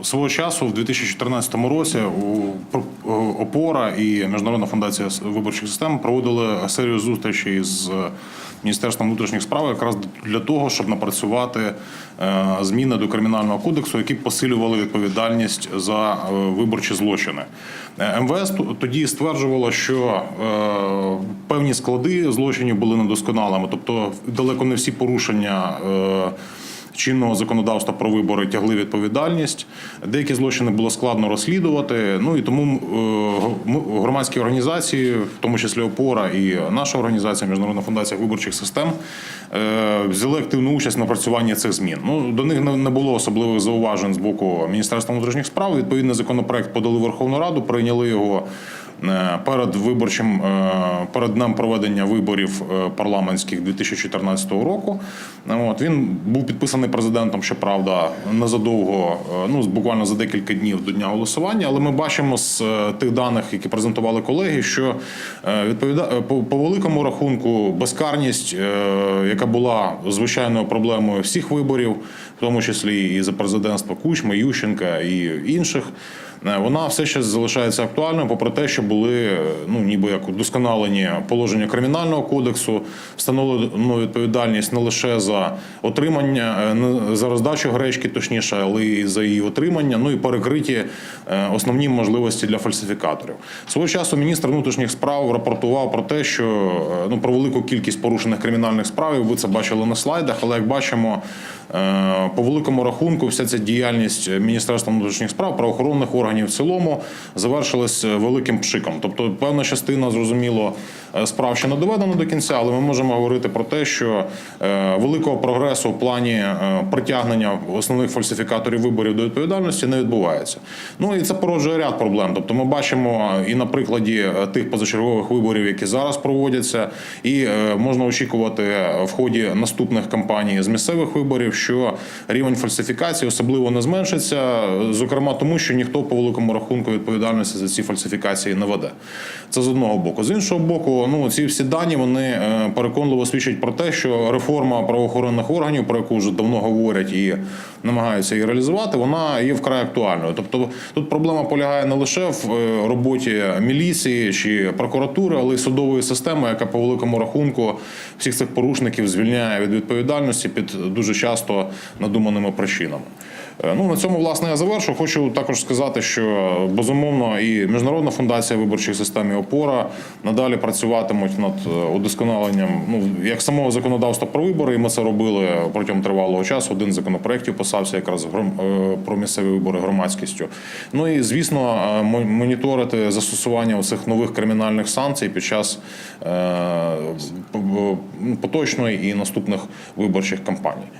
Свого часу, в 2014 році, ОПОРА і Міжнародна фундація виборчих систем проводили серію зустрічей з Міністерством внутрішніх справ якраз для того, щоб напрацювати е, зміни до кримінального кодексу, які посилювали відповідальність за е, виборчі злочини. Е, МВС тоді стверджувало, що е, певні склади злочинів були недосконалими, тобто далеко не всі порушення. Чинного законодавства про вибори тягли відповідальність. Деякі злочини було складно розслідувати. Ну і тому е, громадські організації, в тому числі ОПОРА і наша організація Міжнародна фундація виборчих систем, е, взяли активну участь в напрацюванні цих змін. Ну до них не було особливих зауважень з боку Міністерства внутрішніх справ. Відповідний законопроект подали в Верховну Раду, прийняли його. Е, Перед виборчим е, перед днем проведення виборів е, парламентських 2014 року. От він був підписаний президентом, щоправда, незадовго, ну буквально за декілька днів до дня голосування. Але ми бачимо з тих даних, які презентували колеги, що відповіда по, великому рахунку безкарність, яка була звичайною проблемою всіх виборів, в тому числі і за президентства Кучми, Ющенка і інших. Е, Вона все ще залишається актуальною, попри те, що були е, ну ніби як удосконалені положення кримінального кодексу, встановлено відповідальність не лише за отримання, е, за роздачу гречки, точніше, але й за її отримання. Ну і перекриті основні можливості для фальсифікаторів. Свого часу міністр внутрішніх справ рапортував про те, що ну про велику кількість порушених кримінальних справ. Ви це бачили на слайдах, але як бачимо. По великому рахунку, вся ця діяльність Міністерства внутрішніх справ, правоохоронних органів в цілому завершилась великим пшиком. Тобто, певна частина, зрозуміло, е, справ ще не доведена до кінця, але ми можемо говорити про те, що е, великого прогресу в плані е, притягнення основних фальсифікаторів виборів до відповідальності не відбувається. Ну і це породжує ряд проблем. Тобто, ми бачимо і на прикладі е, тих позачергових виборів, які зараз проводяться, і е, можна очікувати в ході наступних кампаній з місцевих виборів, що рівень фальсифікації особливо не зменшиться, зокрема тому, що ніхто по великому рахунку відповідальності за ці фальсифікації не веде. Це з одного боку. З іншого боку, ну ці всі дані вони е, переконливо свідчать про те, що реформа правоохоронних органів, про яку вже давно говорять і намагаються її реалізувати, вона є вкрай актуальною. Тобто тут проблема полягає не лише в е, роботі міліції чи прокуратури, але й судової системи, яка по великому рахунку всіх цих порушників звільняє від відповідальності під дуже часто надуманими причинами. Е, Ну на цьому власне я завершу. Хочу також сказати, що безумовно і міжнародна фундація виборчих систем і опора надалі працюватимуть над е, удосконаленням ну як самого законодавства про вибори. І ми це робили протягом тривалого часу. Один з законопроєктів писався якраз е, про місцеві вибори громадськістю. Ну і звісно, е, моніторити застосування цих нових кримінальних санкцій під час поточної і наступних виборчих кампаній.